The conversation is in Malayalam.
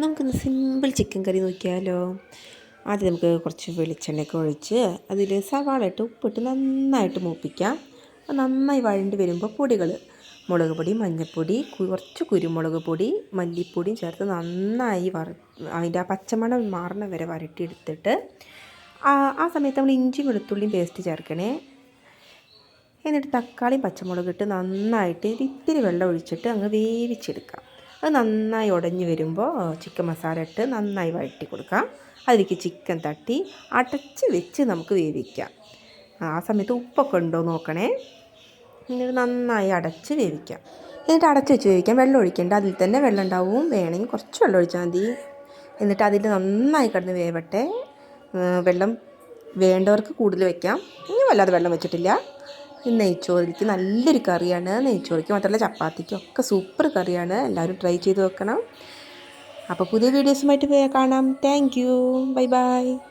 നമുക്കിന്ന് സിമ്പിൾ ചിക്കൻ കറി നോക്കിയാലോ? ആദ്യം നമുക്ക് കുറച്ച് വെളിച്ചെണ്ണയൊക്കെ ഒഴിച്ച് അതിൽ സവാള ഇട്ട് ഉപ്പിട്ട് നന്നായിട്ട് മൂപ്പിക്കാം. നന്നായി വഴണ്ടി വരുമ്പോൾ പൊടികൾ മുളക് പൊടി മഞ്ഞൾപ്പൊടി കുറച്ച് കുരുമുളക് പൊടി മല്ലിപ്പൊടിയും ചേർത്ത് നന്നായി വറ അതിന്റെ ആ പച്ചമണം മാറണ വരെ വരട്ടിയെടുത്തിട്ട് ആ ആ സമയത്ത് നമ്മൾ ഇഞ്ചി വെളുത്തുള്ളിയും പേസ്റ്റ് ചേർക്കണേ. എന്നിട്ട് തക്കാളിയും പച്ചമുളക് ഇട്ട് നന്നായിട്ട് ഇത്തിരി വെള്ളം ഒഴിച്ചിട്ട് അങ്ങ് വേവിച്ചെടുക്കാം. അത് നന്നായി ഉടഞ്ഞു വരുമ്പോൾ ചിക്കൻ മസാല ഇട്ട് നന്നായി വഴറ്റി കൊടുക്കാം. അതിലേക്ക് ചിക്കൻ തട്ടി അടച്ച് വെച്ച് നമുക്ക് വേവിക്കാം. ആ സമയത്ത് ഉപ്പൊക്കെ ഉണ്ടോ നോക്കണേ. എന്നിട്ട് നന്നായി അടച്ച് വേവിക്കാം. എന്നിട്ട് അടച്ച് വെച്ച് വേവിക്കാം. വെള്ളം ഒഴിക്കേണ്ട. അതിൽ തന്നെ വെള്ളം ഉണ്ടാവും. വേണമെങ്കിൽ കുറച്ച് വെള്ളം ഒഴിച്ചാൽ മതി. എന്നിട്ട് അതിൽ നന്നായി കിടന്ന് വേവട്ടെ. വെള്ളം വേണ്ടവർക്ക് കൂടുതൽ വെക്കാം. ഇനി വല്ലാതെ വെള്ളം വെച്ചിട്ടില്ല. നെയ്ച്ചോറിക്ക് നല്ലൊരു കറിയാണ്. നെയ്ച്ചോറിക്ക് മാത്രമല്ല ചപ്പാത്തിക്കും ഒക്കെ സൂപ്പർ കറിയാണ്. എല്ലാവരും ട്രൈ ചെയ്ത് വെക്കണം അപ്പോൾ പുതിയ വീഡിയോസുമായിട്ട് കാണാം. Thank you bye bye